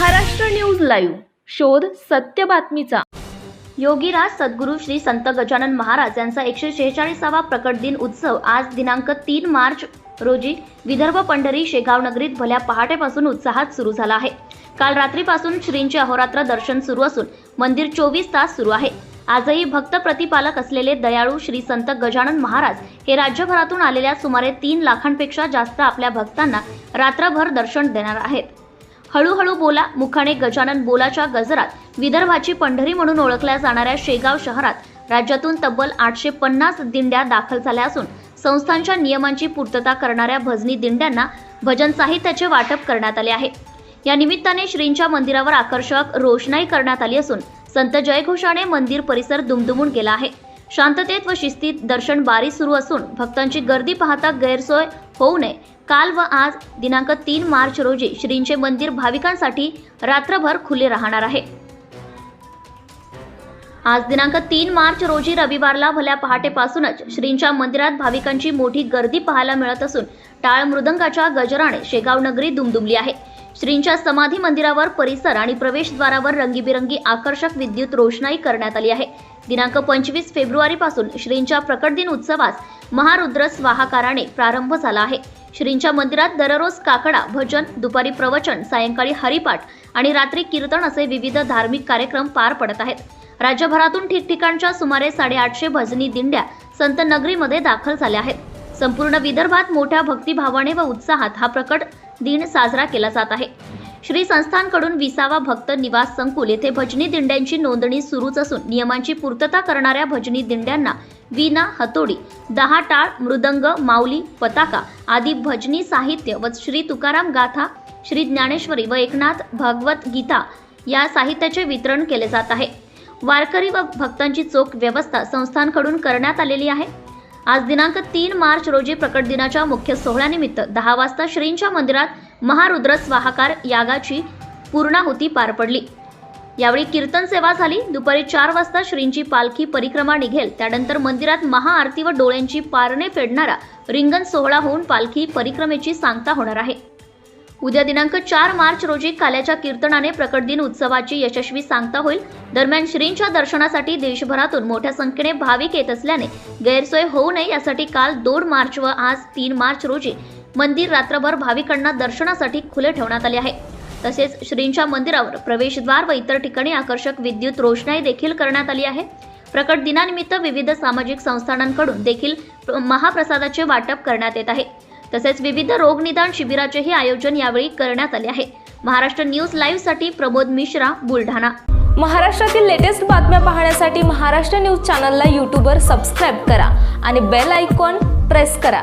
Maharashtra news live. शोध सत्य बातमीचा. योगीराज सद्गुरू श्री संत गजानन महाराज यांचा एकशे शेहेचाळीसावा प्रकट दिन उत्सव आज दिनांक तीन मार्च रोजी विदर्भ पंढरी शेगाव नगरीत भल्या पहाटेपासून उत्साहात सुरू झाला आहे. काल रात्रीपासून श्रींचे अहोरात्र दर्शन सुरू असून मंदिर चोवीस तास सुरू आहे. आजही भक्त प्रतिपालक असलेले दयाळू श्री संत गजानन महाराज हे राज्यभरातून आलेल्या सुमारे तीन लाखांपेक्षा जास्त आपल्या भक्तांना रात्रभर दर्शन देणार आहेत. हळूहळू बोला मुखाने गजानन बोलाच्या गजरात विदर्भाची पंढरी म्हणून ओळखल्या जाणाऱ्या शेगाव शहरात राज्यातून तब्बल आठशे पन्नास दिंड्या दाखल झाल्या असून संस्थांच्या नियमांची पूर्तता करणाऱ्या भजनी दिंड्यांना भजन साहित्याचे वाटप करण्यात आले आहे. या निमित्ताने श्रींच्या मंदिरावर आकर्षक रोषणाई करण्यात आली असून संत जयघोषाने मंदिर परिसर दुमदुमून गेला आहे. शांततेत व शिस्तीत दर्शन बारी सुरू असून भक्तांची गर्दी पाहता गैरसोय होऊ नये काल व आज दिनांक तीन मार्च रोजी श्रींचे मंदिर भाविकांसाठी रात्रभर खुले राहणार आहे. आज दिनांक तीन मार्च रोजी रविवारला भल्या पहाटेपासूनच श्रींच्या मंदिरात भाविकांची मोठी गर्दी पाहायला मिळत असून टाळ मृदंगाच्या गजराने शेगाव नगरी दुमदुमली आहे. श्रींच्या समाधी मंदिरावर परिसर आणि प्रवेशद्वारावर रंगीबिरंगी आकर्षक विद्युत रोषणाई करण्यात आली आहे. दिनांक पंचवीस फेब्रुवारीपासून श्रींच्या प्रकट दिन उत्सवास महारुद्र स्वाहाकाराने प्रारंभ झाला आहे. श्रींच्या मंदिरात दररोज काकडा भजन दुपारी प्रवचन सायंकाळी हरिपाठ आणि रात्री कीर्तन असे विविध धार्मिक कार्यक्रम पार पडत आहेत. राज्यभरातून ठिकठिकाणच्या सुमारे साडेआठशे भजनी दिंड्या संत नगरीमध्ये दाखल झाल्या आहेत. संपूर्ण विदर्भात मोठ्या भक्तिभावाने व उत्साहात हा प्रकट दिन साजरा केला जात आहे. श्री संस्थांकडून विसावा भक्त निवास संकुल येथे भजनी दिंड्यांची नोंदणी सुरूच असून नियमांची पूर्तता करणाऱ्या भजनी दिंड्यांना वीणा हतोडी दहा टाळ मृदंग माऊली पताका आदी भजनी साहित्य व श्री तुकाराम गाथा श्री ज्ञानेश्वरी व एकनाथ भगवत गीता या साहित्याचे वितरण केले जात आहे. वारकरी व भक्तांची चोख व्यवस्था संस्थांकडून करण्यात आलेली आहे. आज दिनांक तीन मार्च रोजी प्रकट दिनाच्या मुख्य सोहळ्यानिमित्त दहा वाजता श्रींच्या मंदिरात महारुद्र स्वाहाकार यागाची पूर्णाहुती पार पडली. यावेळी कीर्तन सेवा झाली. दुपारी चार वाजता श्रींची पालखी परिक्रमा निघेल. त्यानंतर मंदिरात महाआरती व डोळ्यांची पारणे फेडणारा रिंगण सोहळा होऊन पालखी परिक्रमेची सांगता होणार आहे. उद्या दिनांक चार मार्च रोजी काल्याच्या कीर्तनाने प्रकट दिन उत्सवाची यशस्वी सांगता होईल. दरम्यान श्रींच्या दर्शनासाठी देशभरातून मोठ्या संख्येने भाविक येत असल्याने गैरसोय होऊ नये यासाठी काल दोन मार्च व आज तीन मार्च रोजी मंदिर रात्रभर भाविकांना दर्शनासाठी खुले ठेवण्यात आले आहे. तसेच श्रींच्या मंदिरावर प्रवेशद्वार व इतर ठिकाणी आकर्षक विद्युत रोषणाई देखील करण्यात आली आहे. प्रकट दिनानिमित्त विविध सामाजिक संस्थानांकडून देखील महाप्रसादाचे वाटप करण्यात येत आहे. तसेच विविध रोगनिदान शिबिराचेही आयोजन यावेळी करण्यात आले आहे. महाराष्ट्र न्यूज लाईव्हसाठी प्रमोद मिश्रा बुलढाणा. महाराष्ट्रातील लेटेस्ट बातम्या पाहण्यासाठी महाराष्ट्र न्यूज चॅनलला यूट्यूबवर सबस्क्राईब करा आणि बेल आयकॉन प्रेस करा.